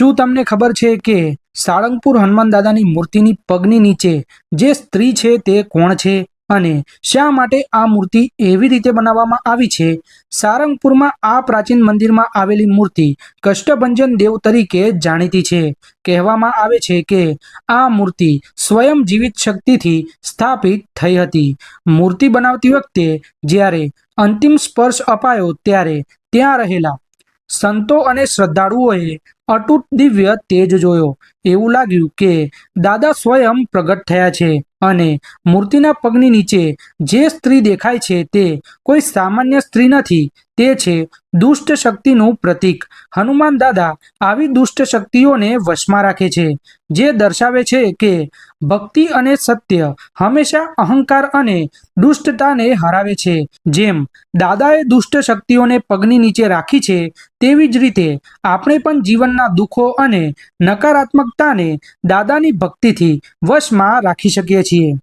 શું તમને ખબર છે કે સાળંગપુર હનુમાન દાદાની મૂર્તિની પગની નીચે જે સ્ત્રી છે તે કોણ છે અને શા માટે આ મૂર્તિ એવી રીતે બનાવવામાં આવી છે? સારંગપુરમાં આ પ્રાચીન મંદિરમાં આવેલી મૂર્તિ કષ્ટભંજન દેવ તરીકે જાણીતી છે. કહેવામાં આવે છે કે આ મૂર્તિ સ્વયં જીવિત શક્તિથી સ્થાપિત થઈ હતી. મૂર્તિ બનાવતી વખતે જ્યારે અંતિમ સ્પર્શ અપાયો ત્યારે ત્યાં રહેલા સંતો અને શ્રદ્ધાળુઓએ અતૂટ દિવ્ય તેજ જોયો. એવું લાગ્યું કે દાદા સ્વયં પ્રગટ થયા છે અને મૂર્તિના પગની નીચે જે સ્ત્રી દેખાય છે તે કોઈ સામાન્ય સ્ત્રી નથી. તે છે દુષ્ટ શક્તિનું પ્રતીક. હનુમાન દાદા આવી દુષ્ટ શક્તિઓને વશમાં રાખે છે, જે દર્શાવે છે કે ભક્તિ અને સત્ય હંમેશા અહંકાર અને દુષ્ટતાને હરાવે છે. જેમ દાદાએ દુષ્ટ શક્તિઓને પગની નીચે રાખી છે, તેવી જ રીતે આપણે પણ જીવનના દુઃખો અને નકારાત્મકતાને દાદાની ભક્તિથી વશમાં રાખી શકીએ છીએ.